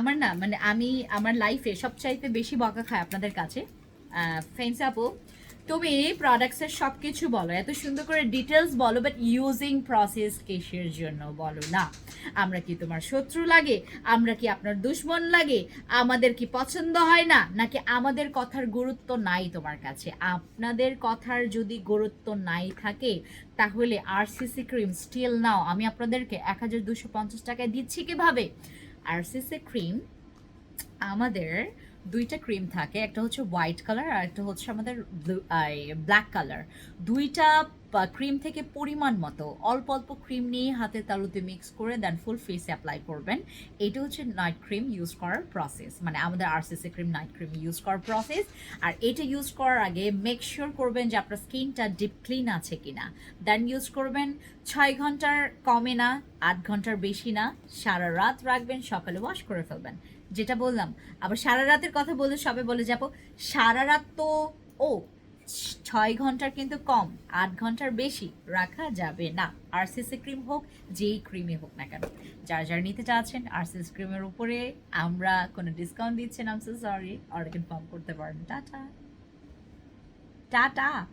আমার না মানে আমি আমার লাইফে সবচাইতে বেশি বকা খাই আপনাদের কাছে। ফেন্স আপু, তুমি প্রোডাক্টসের সব কিছু বলো, এত সুন্দর করে ডিটেলস বলো বাট ইউজিং প্রসেস কেসের জন্য বলো না। আমরা কি তোমার শত্রু লাগে? আমরা কি আপনার দুশ্মন লাগে? আমাদের কি পছন্দ হয় না? নাকি আমাদের কথার গুরুত্ব নাই তোমার কাছে? আপনাদের কথার যদি গুরুত্ব নাই থাকে, তাহলে আরসিসি ক্রিম স্টিল নাও। আমি আপনাদেরকে এক হাজার দুশো পঞ্চাশ টাকায় দিচ্ছি কীভাবে? আরসিসি ক্রিম, আমাদের দুইটা ক্রিম থাকে। একটা হচ্ছে হোয়াইট কালার আর একটা হচ্ছে আমাদের ব্ল্যাক কালার। দুইটা ক্রিম থেকে পরিমাণ মতো, অল্প অল্প ক্রিম নিয়ে হাতের তালুতে মিক্স করে দেন ফুল ফেসে অ্যাপ্লাই করবেন। এটা হচ্ছে নাইট ক্রিম ইউজ করার প্রসেস মানে আমাদের RCC cream night cream use করার প্রসেস আর এটা ইউজ করার আগে মেক শিওর করবেন যে আপনার স্কিনটা ডিপ ক্লিন আছে কিনা। দেন ইউজ করবেন ছয় ঘণ্টার কমে না, আট ঘণ্টার বেশি না, সারা রাত রাখবেন, সকালে ওয়াশ করে ফেলবেন। যেটা বললাম, আবার সারা রাতের কথা বললে সবে বলে যাব সারা রাত তো, ও ছয় ঘণ্টার কিন্তু কম, আট ঘণ্টার বেশি রাখা যাবে না। আরসিসি ক্রিম হোক, যেই ক্রিমে হোক না কেন। যার যার নিতে চাচ্ছেন, আরসিসি ক্রিমের উপরে আমরা কোনো ডিসকাউন্ট দিচ্ছেন না সরি অর্ডার কনফার্ম করতে পারেন। টাটা। টাটা।